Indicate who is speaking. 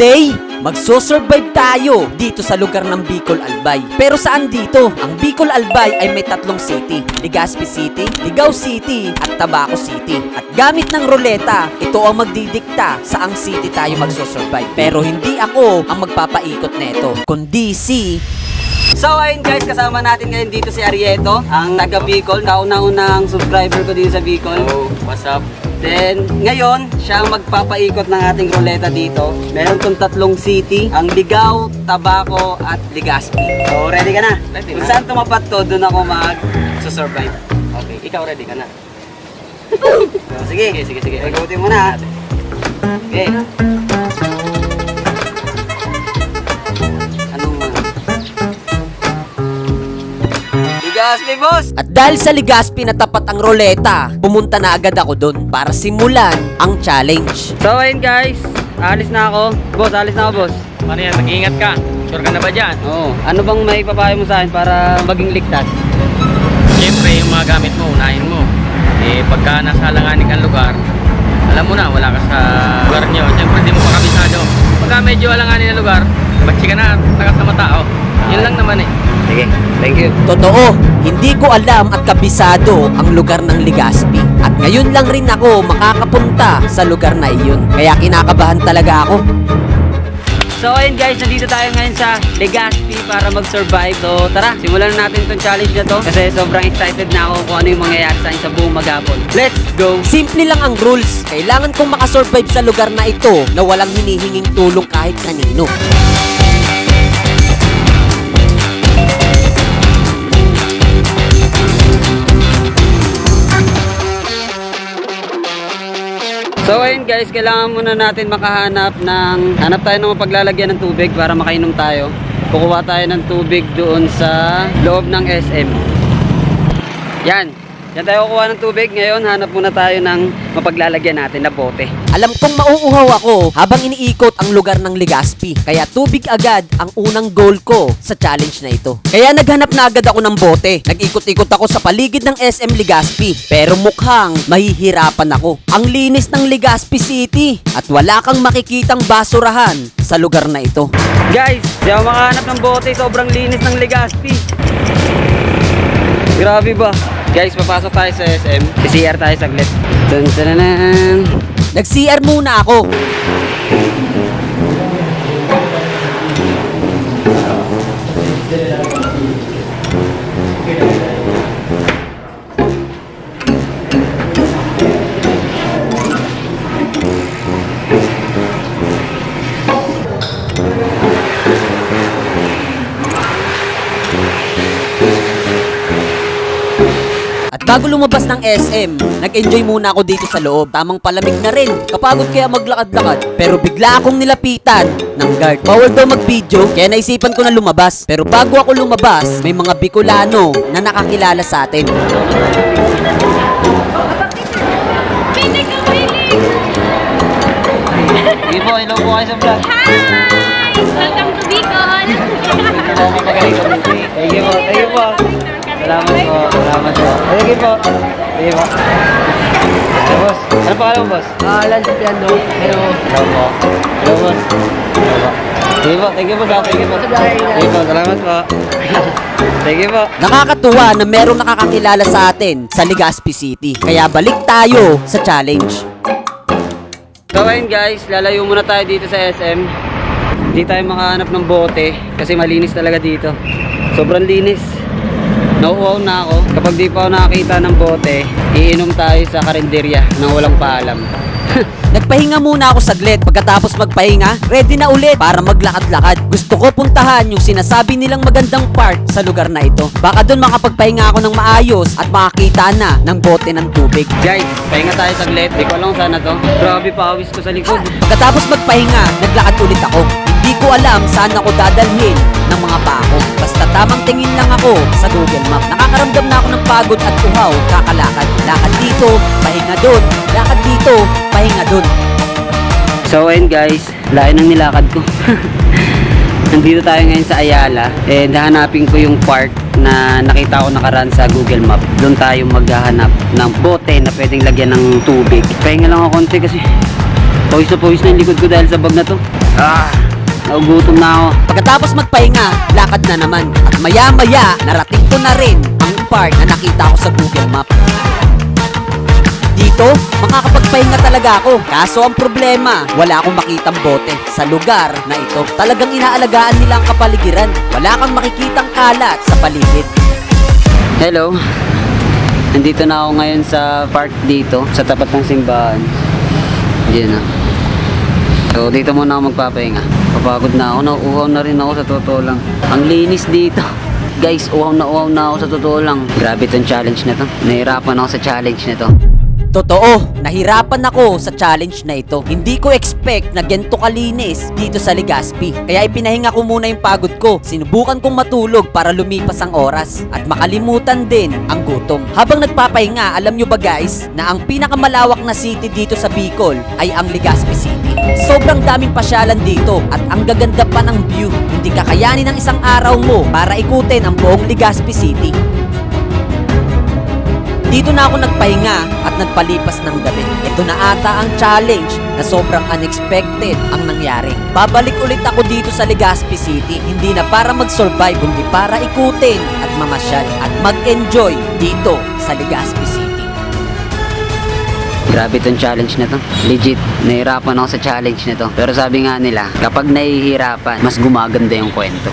Speaker 1: Today, magso-survive tayo dito sa lugar ng Bicol Albay. Pero saan dito? Ang Bicol Albay ay may tatlong city. Legazpi City, Ligao City, at Tabaco City. At gamit ng ruleta, ito ang magdidikta saang city tayo magso-survive. Pero hindi ako ang magpapaikot neto, kundi si
Speaker 2: So ayun guys, kasama natin ngayon dito si Arieto, ang taga Bicol, kauna-unang subscriber ko dito sa Bicol.
Speaker 3: Oh, what's up?
Speaker 2: Then ngayon, siya ang magpapaikot ng ating ruleta dito. Meron tong tatlong city, ang Ligao, Tabaco at Legazpi. So ready ka na?
Speaker 3: Ready
Speaker 2: Kung
Speaker 3: na.
Speaker 2: saan tumapat to, doon ako mag-survive.
Speaker 3: Okay, ikaw ready ka na?
Speaker 2: So, sige,
Speaker 3: Sige, sige, sige.
Speaker 2: Ikutin mo na. Okay. Legazpi, boss!
Speaker 1: At dahil sa Legazpi na tapat ang ruleta, pumunta na agad ako doon para simulan ang challenge.
Speaker 2: So ayun guys, alis na ako. Boss, alis na ako boss.
Speaker 3: Ano yan, mag-iingat ka. Sure ka na ba dyan?
Speaker 2: Oo. Ano bang may papayo mo sa akin para maging ligtas?
Speaker 3: Siyempre, yung mga gamit mo, unahin mo. Eh, pagka nasa alanganin kang lugar, alam mo na, wala ka sa lugar nyo. Siyempre, di mo pa kabisado. Pagka medyo alanganin na lugar, batsi ka na, takas na matao. Yun lang naman eh.
Speaker 2: Sige, thank you.
Speaker 1: Totoo, hindi ko alam at kabisado ang lugar ng Legazpi. At ngayon lang rin ako makakapunta sa lugar na iyon. Kaya kinakabahan talaga ako.
Speaker 2: So ayun guys, nandito tayo ngayon sa Legazpi para mag-survive. So tara, simulan na natin itong challenge na to. Kasi sobrang excited na ako kung ano yung mangyayari sa akin sa buong maghapon. Let's go!
Speaker 1: Simple lang ang rules. Kailangan kong makasurvive sa lugar na ito na walang hinihinging tulong kahit kanino.
Speaker 2: So ayun guys, kailangan muna natin makahanap ng hanap tayo ng mapaglalagyan ng tubig para makainom tayo. Kukuha tayo ng tubig doon sa loob ng SM. Yan. Yan tayo kukuha ng tubig. Ngayon, hanap muna tayo ng mapaglalagyan natin na bote.
Speaker 1: Alam kong mauuhaw ako habang iniikot ang lugar ng Legazpi. Kaya tubig agad ang unang goal ko sa challenge na ito. Kaya naghanap na agad ako ng bote. Nag-ikot-ikot ako sa paligid ng SM Legazpi. Pero mukhang mahihirapan ako. Ang linis ng Legazpi City. At wala kang makikitang basurahan sa lugar na ito.
Speaker 2: Guys, di ako makahanap ng bote. Sobrang linis ng Legazpi. Grabe ba? Guys, papasok tayo sa SM. CR tayo saglit. Dun, dun,
Speaker 1: Nag-CR muna ako. Bago lumabas ng SM, nag-enjoy muna ako dito sa loob. Tamang palamig na rin. Kapagod kaya maglakad-lakad. Pero bigla akong nilapitan ng guard. Bawal daw mag-video, kaya naisipan ko na lumabas. Pero bago ako lumabas, may mga Bicolano na nakakilala sa atin.
Speaker 4: Pili ka!
Speaker 2: Sige po, hello po kayo sa vlog.
Speaker 4: Hi! Welcome to Bicol!
Speaker 2: Thank you po, thank you po. Salamat po, salamat po. Thank you po. Thank you po. Hello, boss. Ano pangalan mo, boss?
Speaker 1: Ah, Lance Piano. Pero
Speaker 2: Hello po. Hello, boss. Hello po. Thank you po, thank you po, thank you po. Thank you po, salamat po. Thank you po.
Speaker 1: nakakatuwa na merong nakakakilala sa atin sa Legazpi City. Kaya balik tayo sa challenge.
Speaker 2: So ayun guys, lalayo muna tayo dito sa SM. Hindi tayo makahanap ng bote kasi malinis talaga dito. Sobrang linis. Nauuhaw na ako. Kapag di pa ako nakakita ng bote, iinom tayo sa karinderya nang walang paalam.
Speaker 1: Nagpahinga muna ako saglit. Pagkatapos magpahinga, ready na ulit para maglakad-lakad. Gusto ko puntahan yung sinasabi nilang magandang part sa lugar na ito. Baka doon makapagpahinga ako ng maayos at makakita na ng bote ng tubig.
Speaker 2: guys, pahinga tayo saglit. Di ko alam kung saan na to. Grabe pawis ko sa likod.
Speaker 1: Pagkatapos magpahinga, naglakad ulit ako. Ko alam saan ako dadalhin ng mga paa ko. Basta tamang tingin lang ako sa Google Map. Nakakaramdam na ako ng pagod at uhaw, kakalakad. Lakad dito, pahinga doon. Lakad dito, pahinga doon.
Speaker 2: So ayun guys, lain ang nilakad ko. Nandito tayo ngayon sa Ayala and hahanapin ko yung park na nakita ko nakaraan sa Google Map. Doon tayo maghahanap ng bote na pwedeng lagyan ng tubig. Pahinga lang ako konti kasi Pawis na pawis na yung likod ko dahil sa bag na to. Ah, nagugutom na ako.
Speaker 1: Pagkatapos magpahinga, lakad na naman. At maya-maya, narating ko na rin ang part na nakita ko sa Google Map. Dito, makakapagpahinga talaga ako. Kaso ang problema, wala akong makitang bote sa lugar na ito. Talagang inaalagaan nila ang kapaligiran. Wala kang makikitang kalat sa paligid.
Speaker 2: Hello. Nandito na ako ngayon sa park dito, sa tapat ng simbahan. Diyan na. So, dito muna ako magpapahinga. Papagod na ako. Nauuhaw na rin ako sa totoo lang. Ang linis dito. Guys, uhaw na uhaw na ako sa totoo lang. Grabe tong challenge na to. Nahirapan ako sa challenge na to.
Speaker 1: Totoo, nahirapan ako sa challenge na ito. Hindi ko expect na ganito kalinis dito sa Legazpi. Kaya ipinahinga ko muna yung pagod ko. Sinubukan kong matulog para lumipas ang oras at makalimutan din ang gutom. Habang nagpapahinga, alam nyo ba guys, na ang pinakamalawak na city dito sa Bicol ay ang Legazpi City. Sobrang daming pasyalan dito at ang gaganda pa ng view. Hindi kakayanin ng isang araw mo para ikutin ang buong Legazpi City. Dito na ako nagpahinga at nagpalipas ng gabi. Ito na ata ang challenge na sobrang unexpected ang nangyari. Babalik ulit ako dito sa Legazpi City, hindi na para mag-survive, kundi para ikutin at mamasyal at mag-enjoy dito sa Legazpi City.
Speaker 2: Grabe tong challenge na to. Legit, nahirapan ako sa challenge na to. Pero sabi nga nila, kapag nahihirapan, mas gumaganda yung kwento.